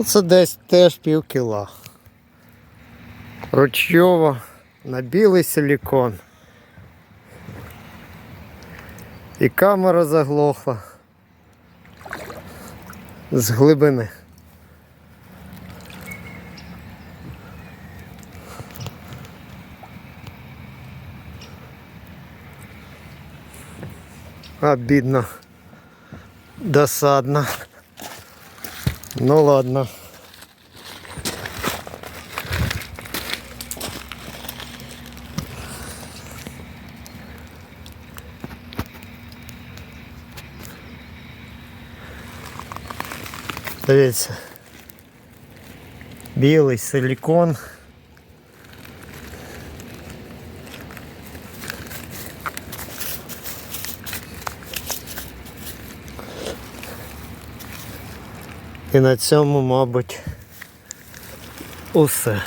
Оце десь теж пів кіла. Ручйово на білий силікон. І камера заглохла з глибини. Обидно. Досадно. Ну ладно. Дивіться. Білий силікон. І на цьому, мабуть, усе.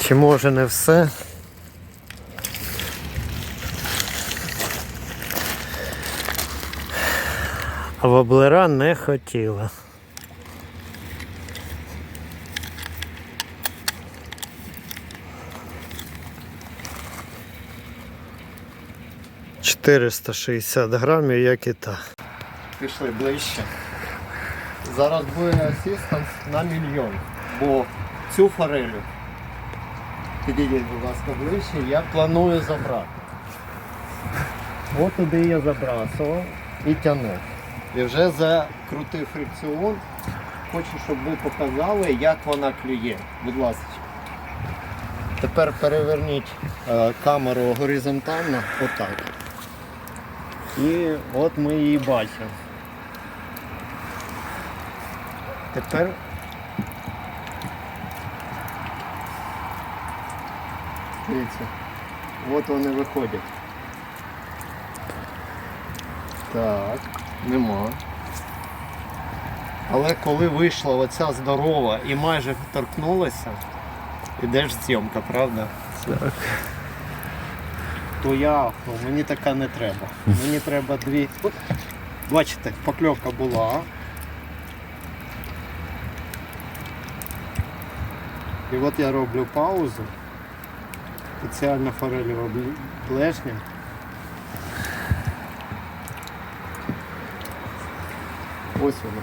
Чи може не все? Воблера не хотіла. Чотириста шістдесят грамів, як і та. Пішли ближче. Зараз буде асістанс на мільйон, бо цю форелю, підійдіть, будь ласка, ближче, я планую забрати. От туди я забрасував і тягнув. І вже закрутив фрикціон. Хочу, щоб ви показали, як вона клює. Будь ласка. Тепер переверніть е, камеру горизонтально, отак. І от ми її бачимо. Тепер дивіться, от вони виходять. Так, нема. Але коли вийшла оця здорова і майже торкнулася, іде ж зйомка, правда? Так. То я, ну, мені така не треба. Мені треба дві. Бачите, покльовка була. І от я роблю паузу. Спеціально форелі роблю блешням. Ось воно.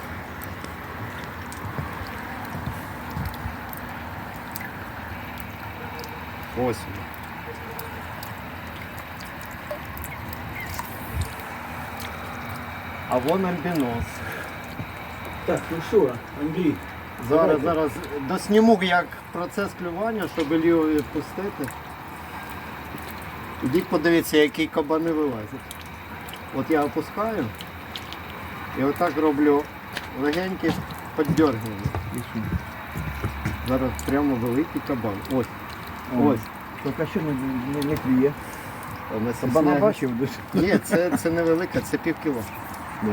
Ось воно. А вон альбінос. Так, ну що, Андрій, Зараз, зараз досніму як процес клювання, щоб ліво відпустити. Ідіть подивіться, які кабани вилазять. От я опускаю і отак роблю легеньке піддергування. Зараз прямо великий кабан. Ось. Ось. тільки що не, не, не клює. Кабана бачив дуже. Ні, це, це невелика, це пів кіло.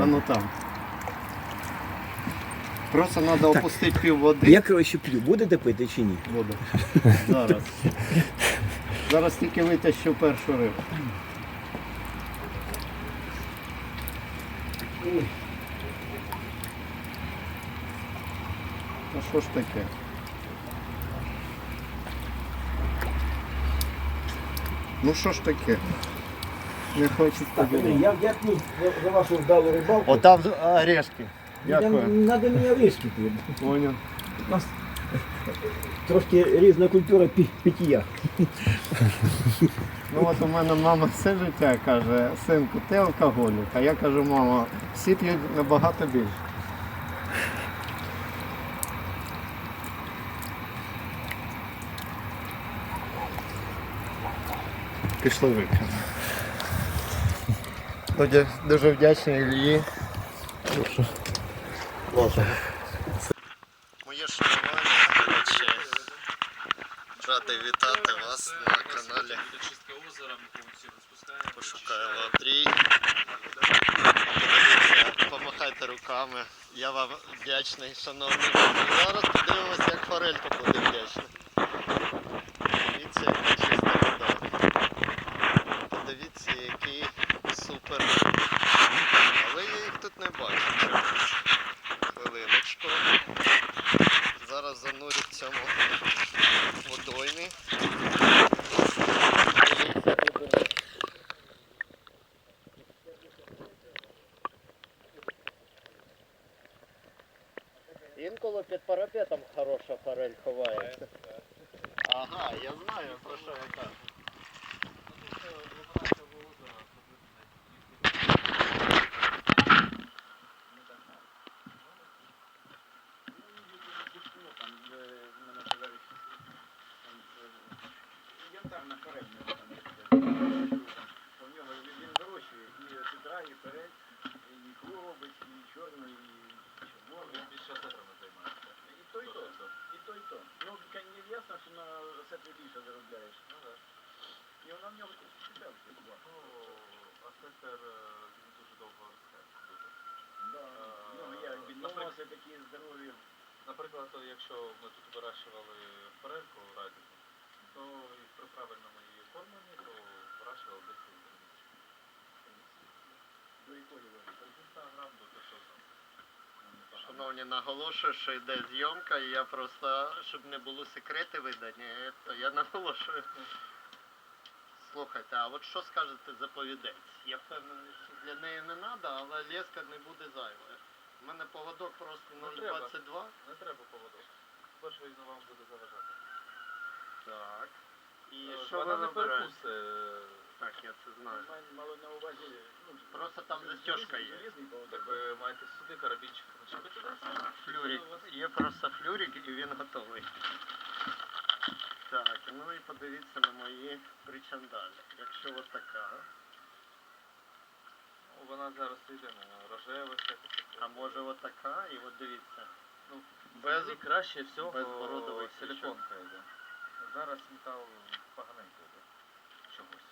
А ну там. Просто треба опустити пів води. Я коротше п'ю, будете пити чи ні? Буду. Зараз. Зараз тільки витащу першу рибу. Ну що ж таке? Ну що ж таке? Не хочеться Так, я вдякну за, за вашу вдалу рибалку. Отам орешки. Там Дякую. Надо мені різки тут. Понял. У нас трошки різна культура пі- пиття. Ну от у мене мама все життя каже, синку, ти алкоголік. А я кажу, мама, всі п'ють набагато більше. Пішли викрити. Дуже, дуже вдячний Ілії. Моє шанування, коротше, рада вітати вас на каналі. Пошукаємо Андрій. Помахайте руками. Я вам вдячний, шановні. друзі. Зараз подивимося, як форелька буде вдячна. Дивіться, яка чиста вода. Подивіться, який супер. Але я їх тут не бачу чомусь. Хвилиночку. Зараз занурю в цьому водоймі. Дивіться, буде. Інколи під парапетом хороша форель ховається. Ага, я знаю про що я кажу. Янтарна передня. У нього він вирощує і тетра, і перед, і ікру робить, і чорну, і червону. Він більше сетрами займається. І то, і то. І то, і то. Ну, не ясно, що на сетрі більше заробляєш. Ну так. І вона в нього читався була. Ну, а сетер е, він дуже довго росте. Дуже. Да. В нього є такі здорові. Наприклад, то якщо ми тут вирощували форельку радіку, то і при правильному її оформленні, то вирощували десь До якої вони? 300 грам до 500 грам. Шановні, наголошую, що йде зйомка, і я просто, щоб не було секрети видані, то я наголошую. Слухайте, а от що скажете заповідець? Я впевнений, що для неї не треба, але леска не буде зайвою. У мене поводок просто Не треба. 0,22. Не треба поводок. Перше він вам буде заважати. Так. І Е, що ви Вона не вибираєте? Так, я це знаю. Мало на увазі. Ну, Просто там застежка є. Залізний поводок. Так ви маєте сюди карабінчик начепити. Флюрик. Є просто флюрик і він готовий. Так, ну і подивіться на мої причандалі. Якщо от така, Ну, Вона зараз йде на рожеве, всяке. А може от така, і от дивіться. Ну, Без, краще всього безбородовий силиконка йде. Зараз метал поганенько йде. Чогось.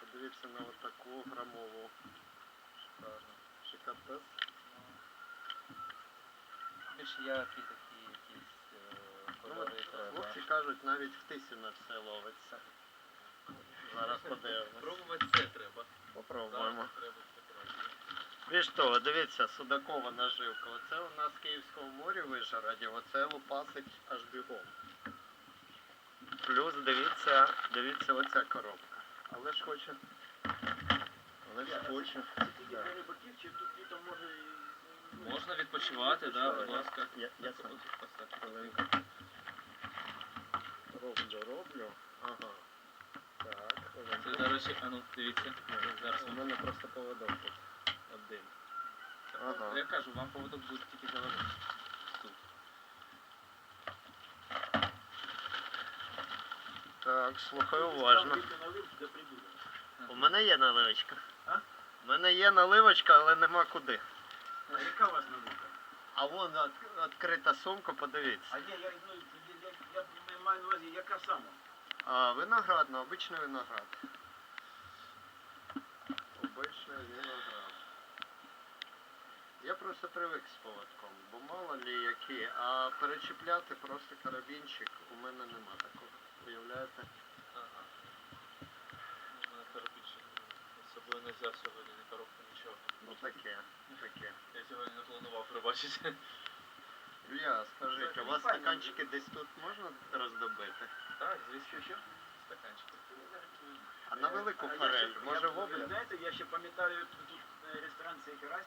подивіться на от таку грамову. Шикарно. Шикатес. Більш яркі такі якісь е, Ну, кольори треба. хлопці кажуть, навіть в тисі на все ловиться. Зараз подивимось. Пробувати це треба. Попробуємо. Зараз треба. Ви що, дивіться, судакова наживка. Оце у нас в Київському морі в Вишгороді, оце лупасить аж бігом. Плюс дивіться, дивіться оця коробка. Але ж хоче. Але ж хоче. Тільки Да. для чи тут літом може Можна відпочивати, да, будь ласка. Я, я сам хвилинку. Роблю, роблю. Ага. Так, Це, до речі, а ну, дивіться. Зараз У мене просто поводок тут. Один. Ага. Я кажу, вам поводок буде тільки. Тут. Так, слухаю уважно. У мене є наливочка. А? У мене є наливочка, але нема куди. А яка у вас наливка? А вон от- відкрита сумка, подивіться. А я, я, ну, я, я, я маю на увазі, яка сама? А, виноград, ну, обичний виноград. Обичний виноград. Я просто привик з поводком, бо мало лі які, а перечіпляти просто карабінчик у мене нема такого. Уявляєте? Ага. У мене карабінчик з собою не взяв сьогодні, ні коробку, нічого. Ну таке, таке. Я сьогодні не планував прибачити. Ілля, скажіть, у вас стаканчики десь тут можна роздобити? Так, звісно, що? Стаканчик. А на велику А форель, може в облі? Знаєте, я ще пам'ятаю тут е, ресторан цей карась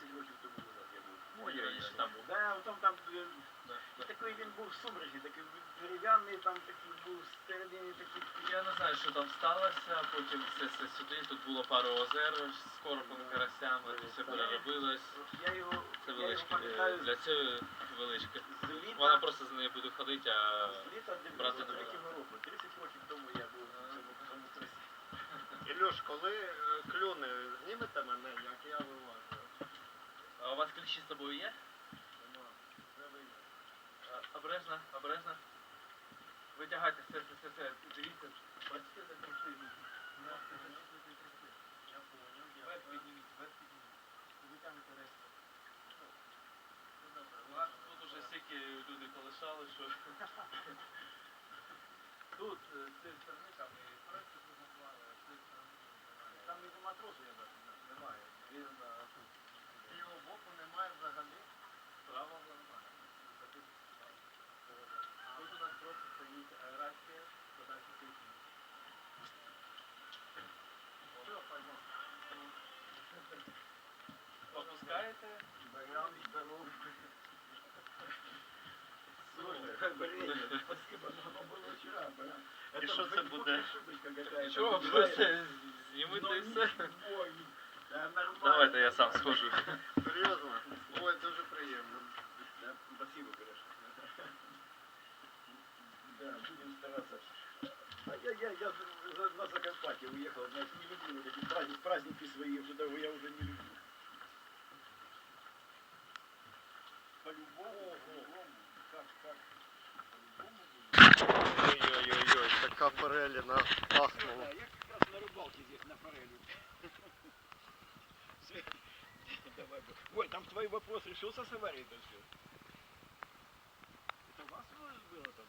30 років тому назад я був. Ой, раніше там був. Да, там, там е, такий він був сумрачний, такий дерев'яний, там такий був всередині такий. Я не знаю, що там сталося, потім все, все сюди, тут було пару озер з коропом, карасями, тут все переробилось. Я його, Це я його величке. пам'ятаю Для цієї велички. з літа, Вона просто з нею буде ходити, а з літа брати не 93 року. 30 років тому я був в цьому, в цьому тресі. Ілюш, коли е, клюне, знімете мене, як я виважую? А у вас ключі з собою є? А, Обережно, обережно. Витягайте все, все, все, все. Дивіться. Бачите, за ключі йдуть. Я понял, я Вверх підніміть, вверх підніміть. Витягнете решту. Тут уже стільки люди полишали, що тут е, з цієї сторони там і проєкту познавали, а з цієї сторони немає. Там і матроси, я бачу, немає. Він е, тут З його боку немає взагалі. Справа немає. Закинути справа. Тут у нас просто стоїть аерація, подача кисню. Все, поймав. Опускаєте, Баян, здоров. Слушай, блин, спасибо, но оно было вчера, баян. И Это что в це Фейсбуке буде? ошибочка какая-то. Чого Бывает. просто знімете Но і все? ничего, Да, нормально. Давайте я сам схожу. Серйозно? Ой, дуже приємно. Да, спасибо, конечно. Да, будем стараться. А я, я, я за, на Закарпатье уехал, знаешь, не люблю вот эти праздники, праздники свои, уже, я уже не люблю. По-любому, по-любому, как, как, по-любому. Ой-ой-ой, така фореліна ахнула. Да, я как раз на рыбалке здесь, на форели. Всё. Давай, бо- Ой, там твой вопрос решился с аварией-то все? Это у вас было там?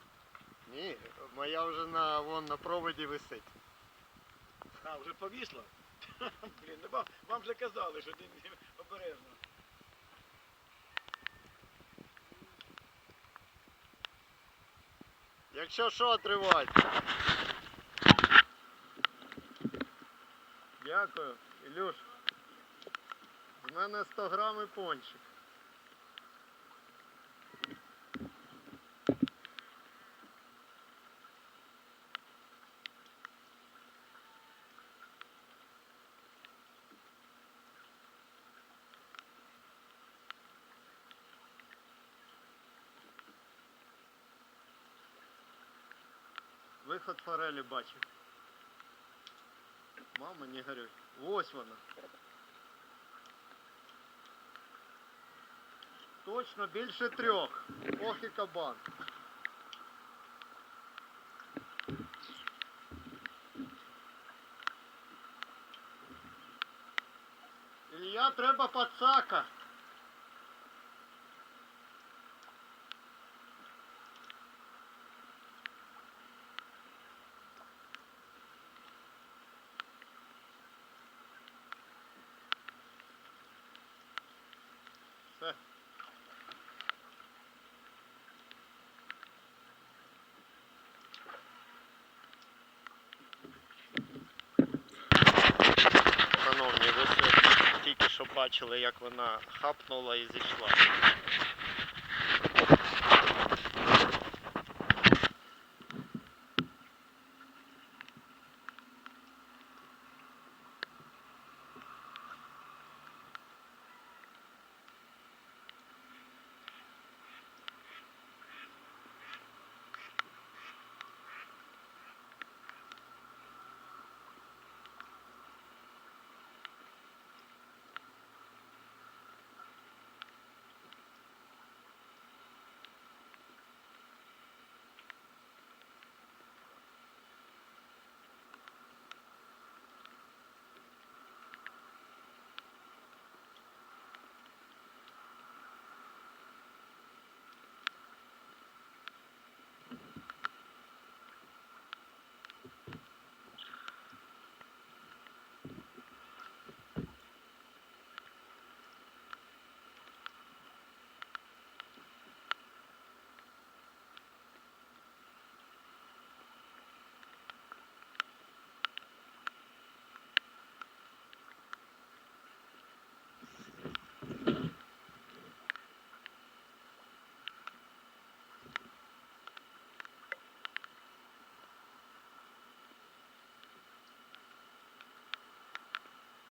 Ні, моя вже на, вон, на проводі висить. А, вже повісло? Блін, ну вам, вам же казали, що ти не- обережно. Якщо що, тривайте. Дякую, Ілюш. З мене 100 грам і пончик. Виход форелі бачив. Мама, не горюй. Ось вона. Точно більше трьох. Ох і кабан. Ілля, треба пацака. Все. Шановні, ви все тільки що бачили, як вона хапнула і зійшла.